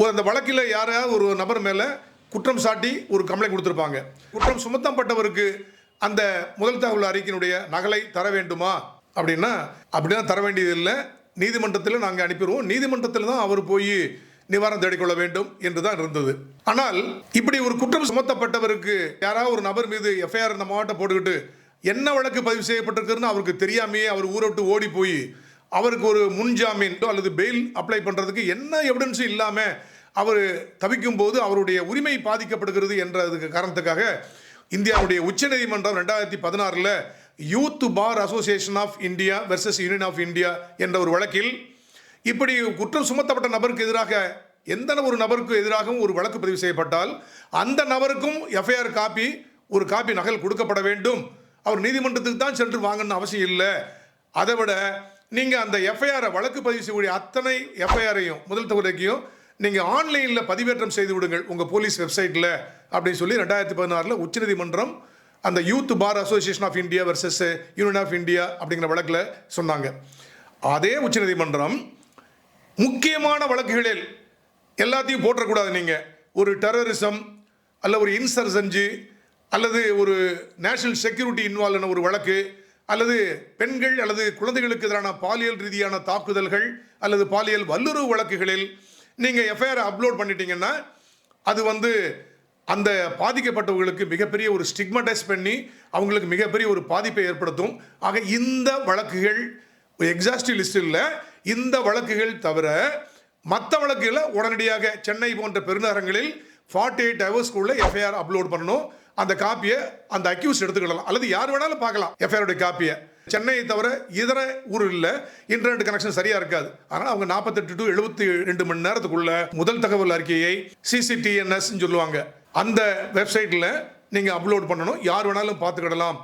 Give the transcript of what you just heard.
ஒரு அந்த வழக்கில் யாரையாவது ஒரு நபர் மேலே குற்றம் சாட்டி ஒரு கம்ப்ளைண்ட் கொடுத்துருப்பாங்க. குற்றம் சுமத்தப்பட்டவருக்கு அந்த முதல் தகவல் அறிக்கையினுடைய நகலை தர வேண்டுமா? அப்படின்னா அப்படிலாம் தர வேண்டியதில்லை. நீதிமன்றத்தில் நாங்கள் அனுப்பிடுவோம். நீதிமன்றத்தில் தான் அவர் போய் நிவாரணம் தேடிக்கொள்ள வேண்டும் என்று தான் இருந்தது. ஆனால் இப்படி ஒரு குற்றம் சுமத்தப்பட்டவருக்கு யாராவது ஒரு நபர் மீது எஃப்ஐஆர் இந்த மாவட்டம் போட்டுக்கிட்டு என்ன வழக்கு பதிவு செய்யப்பட்டிருக்குன்னு அவருக்கு தெரியாமையே அவர் ஊரை விட்டு ஓடி போய் அவருக்கு ஒரு முன்ஜாமீன் அல்லது பெயில் அப்ளை பண்ணுறதுக்கு என்ன எவிடன்ஸும் இல்லாமல் அவர் தவிக்கும் போது அவருடைய உரிமை பாதிக்கப்படுகிறது என்றதுக்கு காரணத்துக்காக இந்தியாவுடைய உச்சநீதிமன்றம் ரெண்டாயிரத்தி பதினாறில் youth bar association of India versus union of India என்ற ஒரு வழக்கில் இப்படி குற்றம் சுமத்தப்பட்ட நபருக்கு எதிராக எந்த ஒரு நபருக்கு எதிராகவும் ஒரு வழக்கு பதிவு செய்யப்பட்டால் அந்த நபருக்கும் எஃப்ஐஆர் காப்பி ஒரு காப்பி நகல் கொடுக்கப்பட வேண்டும். அவர் நீதிமன்றத்துக்கு தான் சென்று வாங்கணும்னு அவசியம் இல்லை. அதை விட நீங்கள் அந்த எஃப்ஐஆரை வழக்கு பதிவு செய்யக்கூடிய அத்தனை எஃப்ஐஆரையும் முதல் தொகுதிக்கும் நீங்கள் ஆன்லைனில் பதிவேற்றம் செய்து விடுங்கள். உங்கள் போலீஸ் வெப்சைட்டில் அப்படின்னு சொல்லி ரெண்டாயிரத்தி பதினாறில் உச்சநீதிமன்றம் அந்த youth bar association of India versus union of India அப்படிங்கிற வழக்கில் சொன்னாங்க. அதே உச்சநீதிமன்றம் முக்கியமான வழக்குகளில் எல்லாத்தையும் போற்றக்கூடாது நீங்கள் ஒரு டெரரிசம் அல்ல ஒரு இன்சர்சன்ஜி அல்லது ஒரு நேஷனல் செக்யூரிட்டி இன்வால்வ் ஒரு வழக்கு அல்லது பெண்கள் அல்லது குழந்தைகளுக்கு எதிரான பாலியல் ரீதியான தாக்குதல்கள் அல்லது பாலியல் வல்லுறவு வழக்குகளில் நீங்கள் எஃப்ஐஆர் அப்லோட் பண்ணிட்டீங்கன்னா அது வந்து அந்த பாதிக்கப்பட்டவர்களுக்கு மிகப்பெரிய ஒரு ஸ்டிக்மடைஸ் பண்ணி அவங்களுக்கு மிகப்பெரிய ஒரு பாதிப்பை ஏற்படுத்தும். ஆக இந்த வழக்குகள் எக்ஸாஸ்டிவ் லிஸ்ட் இல்லை இந்த வழக்குகள் தவிர மற்ற வழக்குகளை உடனடியாக சென்னை போன்ற பெருநகரங்களில் ஃபார்ட்டி எயிட் ஹவர்ஸ்க்குள்ளே எஃப்ஐஆர் அப்லோட் பண்ணணும். அந்த காப்பியை அந்த அக்யூஸ் எடுத்துக்கிடலாம். அல்லது யார் வேணாலும் பார்க்கலாம். எஃப்ஐஆருடைய காப்பியை. சென்னையை தவிர இதர ஊரில் இன்டர்நெட் கனெக்ஷன் சரியாக இருக்காது. ஆனால் அவங்க நாற்பத்தெட்டு டு எழுபத்தி ரெண்டு மணி நேரத்துக்குள்ள முதல் தகவல் அறிக்கையை சிசிடிஎன்எஸ் சொல்லுவாங்க. அந்த வெப்சைட்டில் நீங்கள் அப்லோட் பண்ணணும். யார் வேணாலும் பார்த்துக்கிடலாம்.